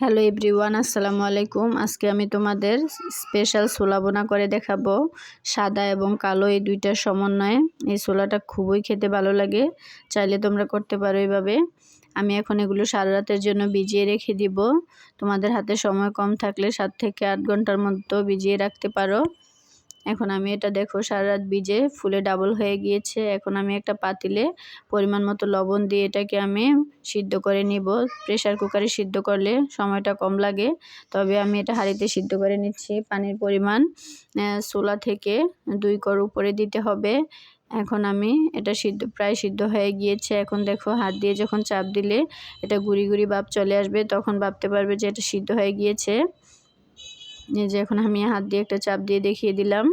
Hello everyone, আসসালামু আলাইকুম। আজকে আমি তোমাদের স্পেশাল ছোলা বোনা করে দেখাবো। সাদা এবং কালো এই দুইটার সমন্বয়ে। এই ছোলাটা খুবই খেতে ভালো লাগে। চাইলে তোমরা করতে পারো এইভাবে। আমি এখন এগুলো সারা রাতের জন্য ভিজিয়ে রেখে দিব। তোমাদের হাতে সময় কম থাকলে সাত থেকে আট ঘণ্টার মতো ভিজিয়ে রাখতে পারো। এখন আমি এটা দেখো সারা রাত ভিজে ফুলে ডাবল হয়ে গিয়েছে। এখন আমি একটা পাতিলে পরিমাণ মতো লবণ দিয়ে এটাকে আমি সিদ্ধ করে নিব। প্রেশার কুকারে সিদ্ধ করলে সময়টা কম লাগে, তবে আমি এটা হাঁড়িতে সিদ্ধ করে নিচ্ছি। পানির পরিমাণ সোলা থেকে দুই কর উপরে দিতে হবে। এখন আমি এটা সিদ্ধ, প্রায় সিদ্ধ হয়ে গিয়েছে। এখন দেখো, হাত দিয়ে যখন চাপ দিলে এটা গুড়ি গুড়ি বাপ চলে আসবে, তখন ভাবতে পারবে যে এটা সিদ্ধ হয়ে গিয়েছে। যে এখন আমি হাত দিয়ে একটা চাপ দিয়ে দেখিয়ে দিলাম।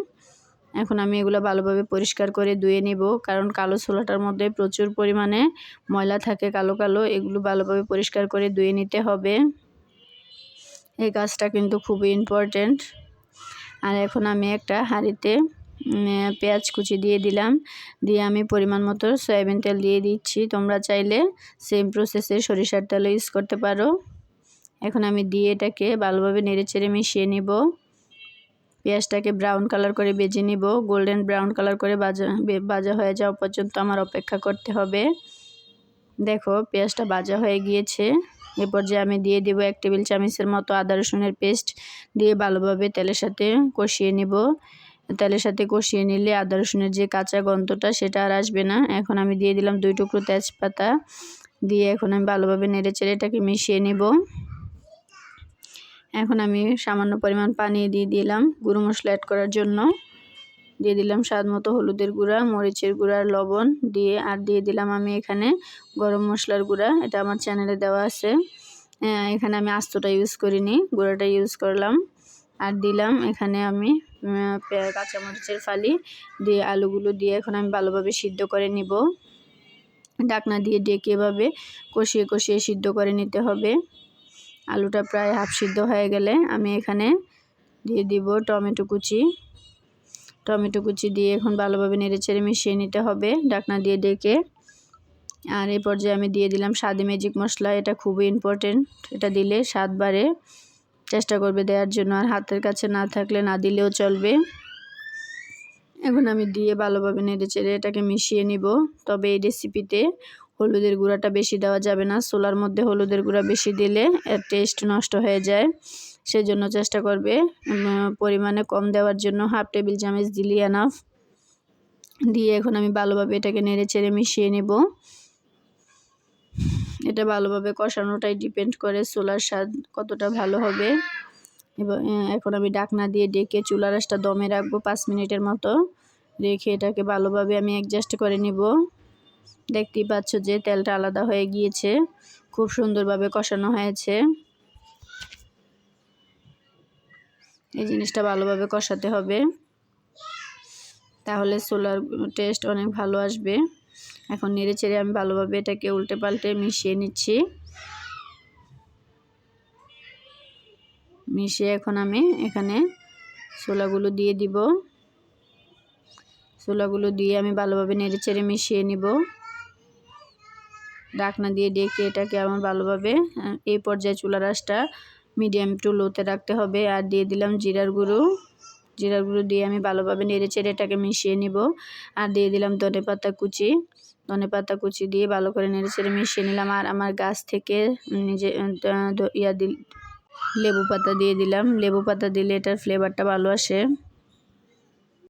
এখন আমি এগুলো ভালোভাবে পরিষ্কার করে ধুয়ে নিব, কারণ কালো ছোলাটার মধ্যে প্রচুর পরিমাণে ময়লা থাকে কালো কালো, এগুলো ভালোভাবে পরিষ্কার করে ধুয়ে নিতে হবে। এই কাজটা কিন্তু খুবই ইম্পর্টেন্ট আর এখন আমি একটা হাঁড়িতে পেঁয়াজ কুচি দিয়ে দিলাম। দিয়ে আমি পরিমাণ মতো সয়াবিন তেল দিয়ে দিচ্ছি। তোমরা চাইলে সেম প্রসেসে সরিষার তেলও ইউজ করতে পারো। এখন আমি দিয়ে এটাকে ভালোভাবে নেড়ে চেড়ে মিশিয়ে নিব। পেঁয়াজটাকে ব্রাউন কালার করে বেজে নিব। গোল্ডেন ব্রাউন কালার করে বাজা বাজা হয়ে যাওয়া পর্যন্ত আমার অপেক্ষা করতে হবে। দেখো, পেঁয়াজটা বাজা হয়ে গিয়েছে। এ পর্যায়ে আমি দিয়ে দিব এক টেবিল চামচের মতো আদা রসুনের পেস্ট। দিয়ে ভালোভাবে তেলের সাথে কষিয়ে নিব। তেলের সাথে কষিয়ে নিলে আদা রসুনের যে কাঁচা গন্ধটা সেটা আর আসবে না। এখন আমি দিয়ে দিলাম দুই টুকরো তেজপাতা। দিয়ে এখন আমি ভালোভাবে নেড়ে চেড়ে এটাকে মিশিয়ে নিব। এখন আমি সামান্য পরিমাণ পানি দিয়ে দিলাম গুঁড়ো মশলা অ্যাড করার জন্য। দিয়ে দিলাম স্বাদ মতো হলুদের গুঁড়া, মরিচের গুঁড়া লবণ দিয়ে, আর দিয়ে দিলাম আমি এখানে গরম মশলার গুঁড়া। এটা আমার চ্যানেলে দেওয়া আছে। এখানে আমি আস্তটা ইউজ করিনি, গুঁড়াটা ইউজ করলাম। আর দিলাম এখানে আমি কাঁচামরিচের ফালি দিয়ে আলুগুলো দিয়ে এখন আমি ভালোভাবে সিদ্ধ করে নিব। ডাকনা দিয়ে ডেকে এভাবে কষিয়ে কষিয়ে সিদ্ধ করে নিতে হবে। আলুটা প্রায় হাফ সিদ্ধ হয়ে গেলে আমি এখানে দিয়ে দিব টমেটো কুচি। টমেটো কুচি দিয়ে এখন ভালোভাবে নেড়ে চেড়ে মিশিয়ে নিতে হবে ডাকনা দিয়ে ডেকে। আর এই পর্যায়ে আমি দিয়ে দিলাম স্বাদে ম্যাজিক মশলা, এটা খুবই ইম্পর্টেন্ট এটা দিলে স্বাদ বাড়ে। চেষ্টা করবে দেওয়ার জন্য, আর হাতের কাছে না থাকলে না দিলেও চলবে। এখন আমি দিয়ে ভালোভাবে নেড়ে চেড়ে এটাকে মিশিয়ে নিব। তবে এই রেসিপিতে হলুদের গুঁড়াটা বেশি দেওয়া যাবে না। সোলার মধ্যে হলুদের গুঁড়া বেশি দিলে এর টেস্ট নষ্ট হয়ে যায়। সেজন্য চেষ্টা করবে পরিমাণে কম দেওয়ার জন্য। হাফ টেবিল চামচ দিলি এনাফ দিয়ে এখন আমি ভালোভাবে এটাকে নেড়ে চেড়ে মিশিয়ে নেব। এটা ভালোভাবে কষানোটাই ডিপেন্ড করে চুলার স্বাদ কতটা ভালো হবে। এবং এখন আমি ডাকনা দিয়ে ডেকে চুলার রাসটা দমে রাখব পাঁচ মিনিটের মতো। রেখে এটাকে ভালোভাবে আমি অ্যাডজাস্ট করে নিব। দেখতেই পাচ্ছ যে তেলটা আলাদা হয়ে গিয়েছে। খুব সুন্দরভাবে কষানো হয়েছে। এই জিনিসটা ভালোভাবে কষাতে হবে। তাহলে সোলার টেস্ট অনেক ভালো আসবে। এখন নেড়ে চেড়ে আমি ভালোভাবে এটাকে উল্টে পাল্টে মিশিয়ে নিচ্ছি। মিশিয়ে এখন আমি এখানে ছোলাগুলো দিয়ে দিব। ছোলাগুলো দিয়ে আমি ভালোভাবে নেড়ে চেড়ে মিশিয়ে নিব। ডাকনা দিয়ে ডেকে এটাকে আমার ভালোভাবে এই পর্যায়ে চুলা রাসটা মিডিয়াম টু লোতে রাখতে হবে। আর দিয়ে দিলাম জিরার গুঁড়ো। জিরার গুঁড়ো দিয়ে আমি ভালোভাবে নেড়ে চেড়ে এটাকে মিশিয়ে নিব। আর দিয়ে দিলাম ধনে পাতা কুচি। ধনে পাতা কুচি দিয়ে ভালো করে নেড়ে চেড়ে মিশিয়ে নিলাম। আর আমার গাছ থেকে নিজে ইয়া দিল, লেবু পাতা দিয়ে দিলাম। লেবু পাতা দিলে এটার ফ্লেভারটা ভালো আসে।